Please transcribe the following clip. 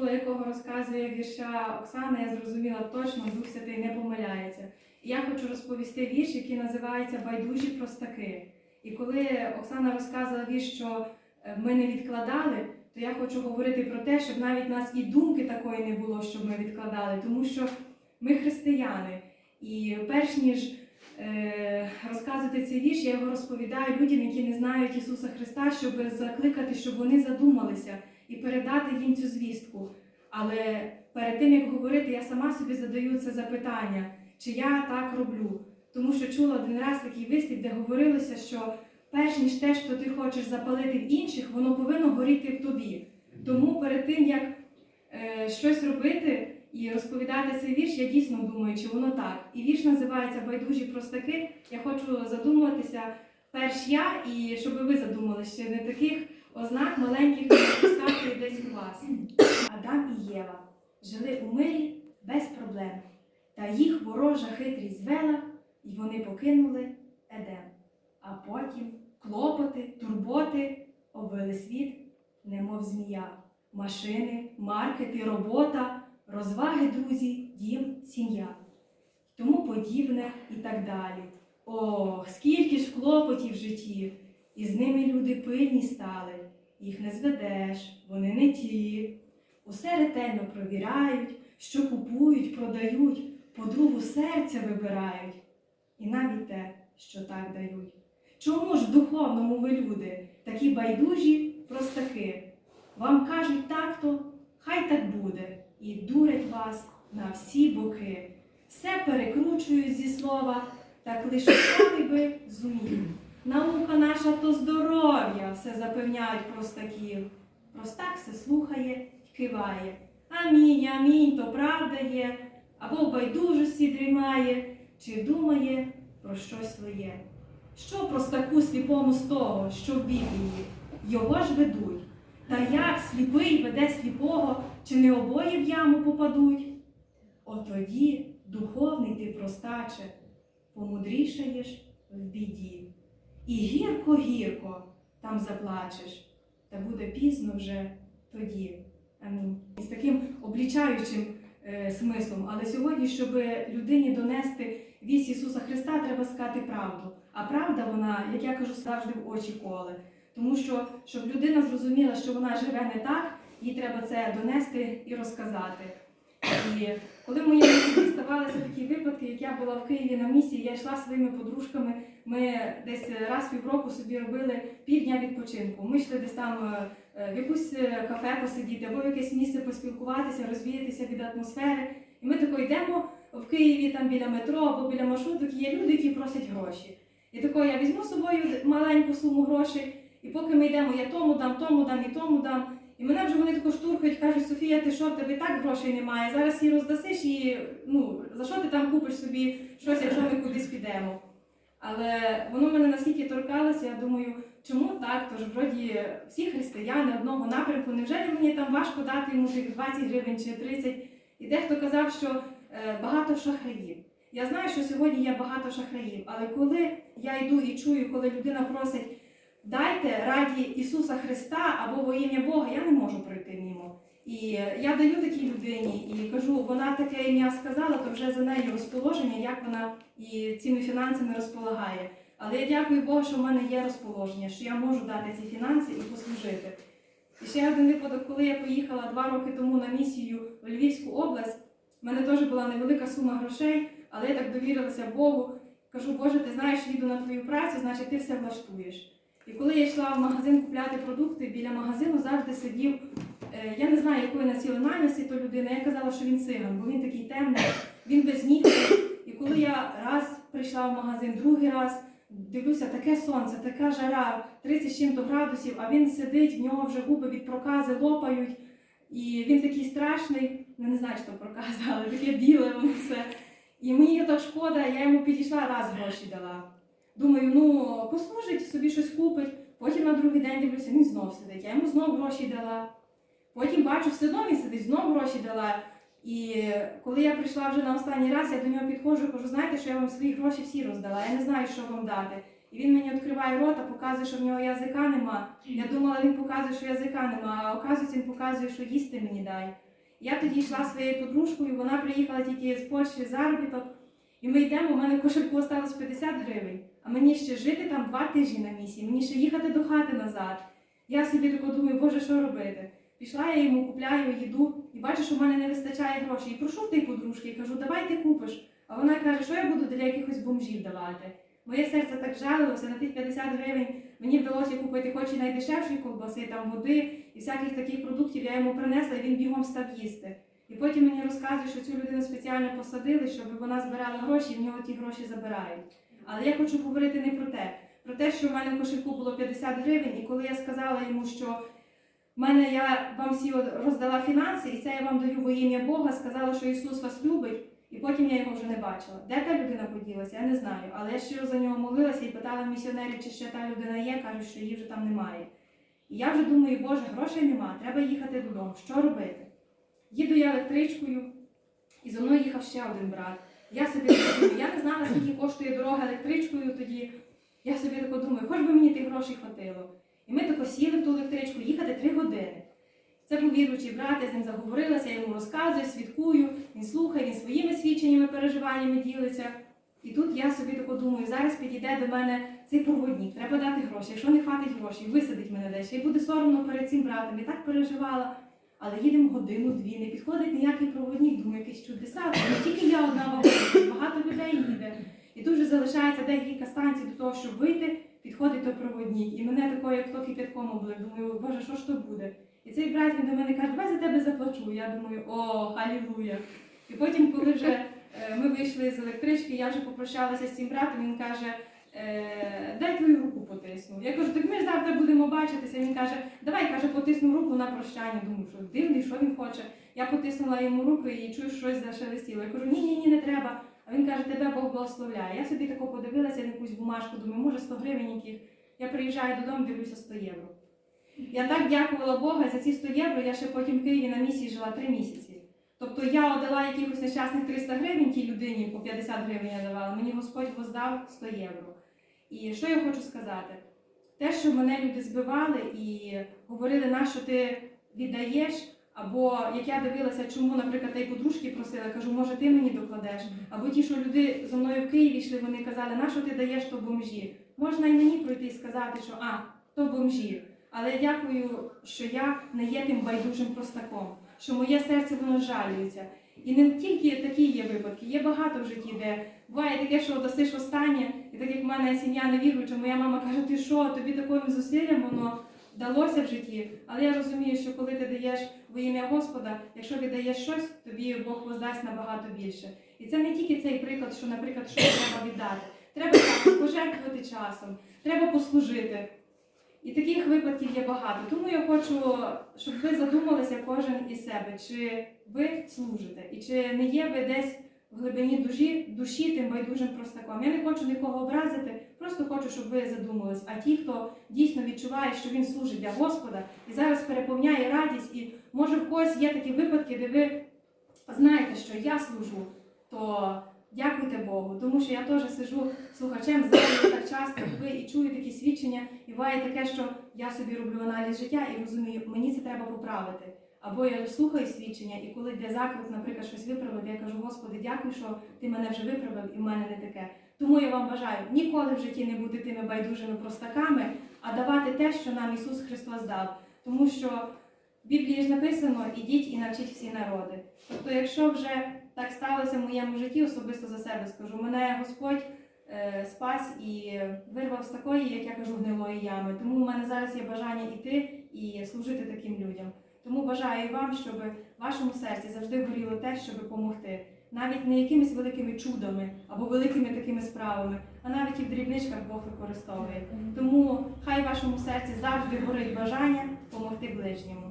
почула, якого розказує вірша Оксана, я зрозуміла точно, Дух Святий не помиляється. І я хочу розповісти вірш, який називається Байдужі простаки. І коли Оксана розказала вірш, що е, ми не відкладали, то я хочу говорити про те, щоб навіть нас і думки такої не було, щоб ми відкладали, тому що ми християни. І перш ніж е, розказувати цей вірш, я його розповідаю людям, які не знають Ісуса Христа, щоб закликати, щоб вони задумалися і передати їм цю звістку. Але перед тим як говорити, я сама собі задаю це запитання, чи я так роблю. Тому що чула один раз такий вислів, де говорилося, що перш ніж те, що ти хочеш запалити в інших, воно повинно горіти в тобі. Тому перед тим як е, щось робити і розповідати цей вірш, я дійсно думаю, чи воно так. І вірш називається Байдужі простаки. Я хочу задумуватися перш я, і щоб ви задумалися, чи не таких ознак маленьких пропускати десь у вас. Адам і Єва жили у мирі без проблем, та їх ворожа хитрість звела, і вони покинули Едем. А потім клопоти, турботи обвели світ, немов змія, машини, маркети, робота, розваги, друзі, дім, сім'я. Тому подібне і так далі. Ох, скільки ж клопотів в житті, і з ними люди пильні стали. Їх не зведеш, вони не ті. Усе ретельно провіряють, що купують, продають, подругу серця вибирають. І навіть те, що так дають. Чому ж в духовному ви люди, такі байдужі простаки? Вам кажуть так-то, хай так буде, і дурять вас на всі боки. Все перекручують зі слова, так лише би зумів. Наука наша то здоров'я, все запевняють простаків. Простак все слухає й киває. Амінь, амінь, то правда є, або в байдужості дрімає, чи думає про щось своє. Що простаку сліпому з того, що в Біблії? Його ж ведуть. Та як сліпий веде сліпого, чи не обоє в яму попадуть? Отоді, духовний ти простаче, помудрішаєш в біді. І гірко-гірко там заплачеш, та буде пізно вже тоді. Амінь. І з таким облічаючим е, смислом. Але сьогодні, щоб людині донести вість Ісуса Христа, треба сказати правду. А правда вона, як я кажу, завжди в очі коле. Тому що, щоб людина зрозуміла, що вона живе не так, їй треба це донести і розказати. І коли в моєму ставалися такі випадки, як я була в Києві на місії, я йшла своїми подружками. Ми десь раз півроку собі робили півдня відпочинку. Ми йшли десь там е, в якусь е, кафе посидіти або в якесь місце поспілкуватися, розвіятися від атмосфери. І ми тако йдемо в Києві там біля метро або біля маршруток, є люди, які просять гроші. І тако я візьму з собою маленьку суму грошей, і поки ми йдемо, я тому дам, тому дам і тому дам. І мене вже вони тако штурхають, кажуть, Софія, ти що, в тебе і так грошей немає. Зараз її роздасиш і ну, за що ти там купиш собі щось, якщо ми кудись підемо. Але воно мене наскільки торкалося, я думаю, чому так? Тож вроді всі християни одного напрямку, невже мені там важко дати йому 20 гривень чи 30? І дехто казав, що е, багато шахраїв. Я знаю, що сьогодні є багато шахраїв, але коли я йду і чую, коли людина просить дайте раді Ісуса Христа або во ім'я Бога, я не можу пройти мимо. І я даю такій людині і кажу, вона таке ім'я сказала, то вже за нею розположення, як вона і цими фінансами розполагає. Але я дякую Богу, що в мене є розположення, що я можу дати ці фінанси і послужити. І ще один випадок, коли я поїхала два роки тому на місію в Львівську область, в мене теж була невелика сума грошей, але я так довірилася Богу. Кажу, Боже, ти знаєш, їду на твою працю, значить ти все влаштуєш. І коли я йшла в магазин купляти продукти, біля магазину завжди сидів, е, я не знаю, якої національності то людина. Я казала, що він циган, бо він такий темний, він без ніг. І коли я раз прийшла в магазин, другий раз, дивлюся, таке сонце, така жара, 30 чим-то градусів, а він сидить, в нього вже губи від прокази лопають. І він такий страшний, ну не знаю, що проказа, але таке біле воно все. І мені так шкода, я йому підійшла, раз гроші дала. Думаю, ну послужить, собі щось купить. Потім на другий день дивлюся, він знов сидить. Я йому знов гроші дала. Потім бачу, все одно він сидить, знов гроші дала. І коли я прийшла вже на останній раз, я до нього підходжу кажу, знаєте, що я вам свої гроші всі роздала, я не знаю, що вам дати. І він мені відкриває рота, показує, що в нього язика нема. Я думала, він показує, що язика нема, а оказується, він показує, що їсти мені дай. Я тоді йшла своєю подружкою, вона приїхала тільки з Польщі заробіток. І ми йдемо, у мене кошельку осталось 50 гривень, а мені ще жити там два тижні на місії, мені ще їхати до хати назад. Я собі тако думаю, боже, що робити? Пішла я йому, купляю їду і бачу, що в мене не вистачає грошей. І прошу в тієї подружки і кажу, давай ти купиш. А вона каже, що я буду для якихось бомжів давати. Моє серце так жалилося, на тих 50 гривень мені вдалося купити хоч і найдешевші ковбаси, там води і всяких таких продуктів я йому принесла, і він бігом став їсти. І потім мені розказують, що цю людину спеціально посадили, щоб вона збирала гроші, і в нього ті гроші забирають. Але я хочу говорити не про те, про те, що в мене в кошельку було 50 гривень, і коли я сказала йому, що в мене я вам всі роздала фінанси, і це я вам даю во ім'я Бога, сказала, що Ісус вас любить, і потім я його вже не бачила. Де та людина поділася, я не знаю. Але я щиро за нього молилася і питала місіонерів, чи ще та людина є, кажуть, що її вже там немає. І я вже думаю, Боже, грошей нема, треба їхати додому. Що робити? Їду я електричкою, і за мною їхав ще один брат. Я собі так думаю, я не знала, скільки коштує дорога електричкою тоді. Я собі так думаю, хоч би мені тих грошей хватило. І ми тако сіли в ту електричку, їхати три години. Це був віруючий брат, я з ним заговорилася, я йому розказую, свідкую, він слухає, він своїми свідченнями, переживаннями ділиться. І тут я собі тако думаю, зараз підійде до мене цей проводник, треба дати гроші. Якщо не хватить грошей, висадить мене десь. І буде соромно перед цим братом. І так переживала. Але їдемо годину-дві, не підходить ніякий проводник, думаю, якісь чудеса. Не тільки я одна вагона, багато людей їде. І тут вже залишається декілька станцій до того, щоб вийти, підходить той проводник. І мене такою, як то кипятком облив. Думаю, боже, що ж то буде? І цей брат він до мене каже, давай за тебе заплачу. Я думаю, о, халілуя. І потім, коли вже е, ми вийшли з електрички, я вже попрощалася з цим братом, він каже, дай твою руку потисну. Я кажу, так ми завтра будемо бачитися. Він каже, давай каже, потисну руку на прощання. Думаю, що дивний, що він хоче. Я потиснула йому руку і чую, що щось зашелестіло. Я кажу, ні, ні, ні, не треба. А він каже, тебе Бог благословляє. Я собі тако подивилася на якусь бумажку, думаю, може 100 гривень яких. Я приїжджаю додому, дивлюся 100 євро. Я так дякувала Бога за ці 100 євро. Я ще потім в Києві на місії жила 3 місяці. Тобто я отдала якихось нещасних 300 гривень тій людині, по 50 гривень я давала. Мені Господь воздав 100 євро. І що я хочу сказати? Те, що мене люди збивали і говорили, на що ти віддаєш, або як я дивилася, чому, наприклад, та й подружки просила, кажу, може ти мені докладеш. Або ті, що люди зі мною в Києві йшли, вони казали, на що ти даєш то бомжі. Можна і мені пройти і сказати, що а, то бомжі. Але я дякую, що я не є тим байдужим простаком, що моє серце воно жалюється. І не тільки такі є випадки, є багато в житті, де буває таке, що досиш останнє, і так як в мене сім'я не віруюча, моя мама каже, ти що, тобі таким зусиллям воно вдалося в житті. Але я розумію, що коли ти даєш во ім'я Господа, якщо віддаєш щось, тобі Бог воздасть набагато більше. І це не тільки цей приклад, що, наприклад, що треба віддати. Треба пожертвувати часом, треба послужити. І таких випадків є багато. Тому я хочу, щоб ви задумалися кожен із себе, чи ви служите, і чи не є ви десь в глибині душі, душі тим байдужим простаком. Я не хочу нікого образити, просто хочу, щоб ви задумались. А ті, хто дійсно відчуває, що він служить для Господа і зараз переповняє радість, і може в когось є такі випадки, де ви знаєте, що я служу, то дякуйте Богу, тому що я теж сижу слухачем зараз так часто, ви і чую такі свідчення, і буває таке, що я собі роблю аналіз життя і розумію, мені це треба поправити. Або я слухаю свідчення, і коли йде заклик, наприклад, щось виправити, я кажу, Господи, дякую, що ти мене вже виправив, і в мене не таке. Тому я вам бажаю ніколи в житті не бути тими байдужими простаками, а давати те, що нам Ісус Христос дав. Тому що в Біблії ж написано ідіть і навчіть всі народи. Тобто, якщо вже так сталося в моєму житті, особисто за себе скажу, мене Господь е, спас і вирвав з такої, як я кажу, гнилої ями. Тому в мене зараз є бажання йти і служити таким людям. Тому бажаю вам, щоб в вашому серці завжди горіло те, щоб допомогти. Навіть не якимись великими чудами або великими такими справами, а навіть і в дрібничках Бог використовує. Тому хай в вашому серці завжди горить бажання допомогти ближньому.